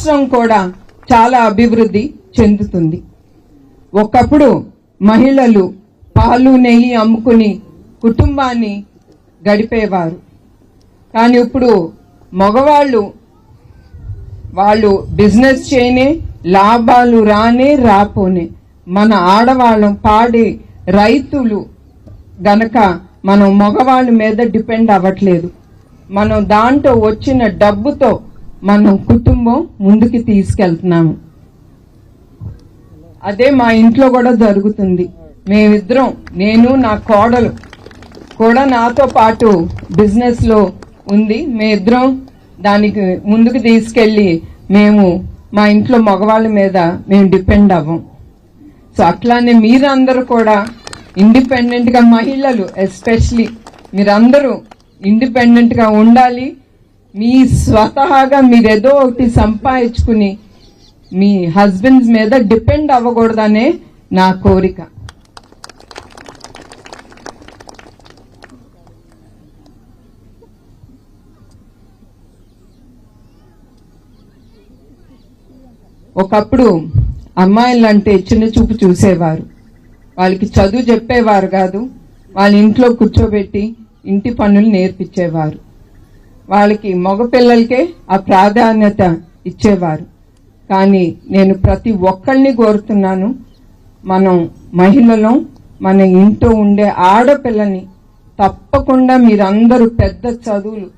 రాష్ట్రం కూడా చాలా అభివృద్ధి చెందుతుంది. ఒకప్పుడు మహిళలు పాలు నెయ్యి అమ్ముకుని కుటుంబాన్ని గడిపేవారు. కానీ ఇప్పుడు మగవాళ్ళు వాళ్ళు బిజినెస్ చేయనే లాభాలు రానే రాపోనే. మన ఆడవాళ్ళం పాడే రైతులు గనక మనం మగవాళ్ళ మీద డిపెండ్ అవ్వట్లేదు. మనం దాంట్లో వచ్చిన డబ్బుతో మనం కుటుంబం ముందుకు తీసుకెళ్తున్నాము. అదే మా ఇంట్లో కూడా జరుగుతుంది. మేమిద్దరం నేను నా కోడలు కూడా నాతో పాటు బిజినెస్లో ఉంది. మేమిద్దరం దానికి ముందుకు తీసుకెళ్ళి మేము మా ఇంట్లో మగవాళ్ళ మీద మేము డిపెండ్ అవ్వం. సో అట్లానే మీరందరూ కూడా ఇండిపెండెంట్గా మహిళలు ఎస్పెషలీ మీరందరూ ఇండిపెండెంట్గా ఉండాలి. మీ స్వతహాగా మీరేదో ఒకటి సంపాదించుకుని మీ హస్బెండ్స్ మీద డిపెండ్ అవ్వకూడదనే నా కోరిక. ఒకప్పుడు అమ్మాయిలంటే చిన్న చూపు చూసేవారు. వాళ్ళకి చదువు చెప్పేవారు కాదు వాళ్ళ ఇంట్లో కూర్చోబెట్టి ఇంటి పనులు నేర్పించేవారు. వాళ్ళకి మగపిల్లలకే ఆ ప్రాధాన్యత ఇచ్చేవారు. కానీ నేను ప్రతి ఒక్కళ్ళని కోరుతున్నాను మనం మహిళలం మన ఇంట్లో ఉండే ఆడపిల్లని తప్పకుండా మీరందరూ పెద్ద చదువులు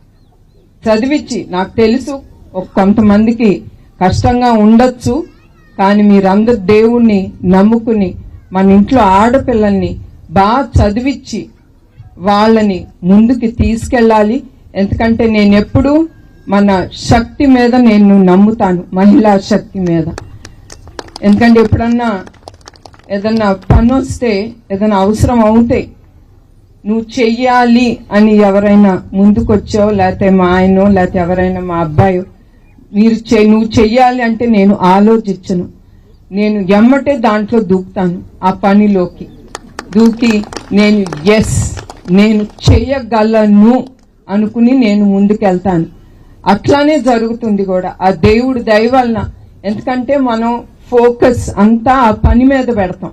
చదివించి నాకు తెలుసు ఒక కొంతమందికి కష్టంగా ఉండొచ్చు కానీ మీరందరు దేవుణ్ణి నమ్ముకుని మన ఇంట్లో ఆడపిల్లల్ని బాగా చదివించి వాళ్ళని ముందుకి తీసుకెళ్ళాలి. ఎందుకంటే నేను ఎప్పుడు మన శక్తి మీద నేను నమ్ముతాను మహిళా శక్తి మీద. ఎందుకంటే ఎప్పుడన్నా ఏదన్నా పని వస్తే ఏదైనా అవసరం అవుతే నువ్వు చెయ్యాలి అని ఎవరైనా ముందుకొచ్చావు లేకపోతే మా ఆయనో లేకపోతే ఎవరైనా మా అబ్బాయో మీరు చె- నువ్వు చెయ్యాలి అంటే నేను ఆలోచించను. నేను ఎమ్మటే దాంట్లో దూకుతాను ఆ పనిలోకి. దూకి నేను ఎస్ నేను చెయ్యగలను. అనుకుని నేను ముందుకెళ్తాను. అట్లానే జరుగుతుంది కూడా. ఆ దేవుడు దయ వలన. ఎందుకంటే మనం ఫోకస్ అంతా ఆ పని మీద పెడతాం.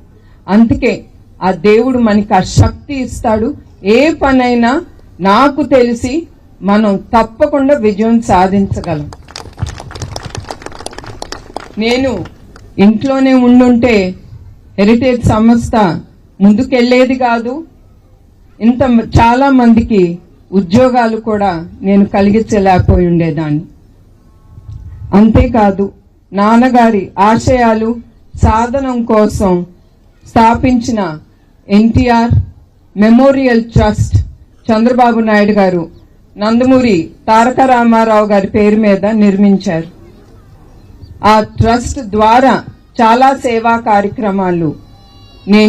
అందుకే ఆ దేవుడు మనకి ఆ శక్తి ఇస్తాడు. ఏ పనైనా నాకు తెలిసి మనం తప్పకుండా విజయం సాధించగలం. నేను ఇంట్లోనే ఉండుంటే హెరిటేజ్ సంస్థ ముందుకెళ్ళేది కాదు. ఇంత చాలా మందికి ఉద్యోగాలు కూడా నేను కలిగించలేకపోయి ఉండేదాన్ని. అంతేకాదు నాన్నగారి ఆశయాలు సాధనం కోసం స్థాపించిన NTR memorial trust Chandrababu Naidu గారు నందమూరి తారక రామారావు గారి పేరు మీద నిర్మించారు. ఆ ట్రస్ట్ ద్వారా చాలా సేవా కార్యక్రమాలు నేను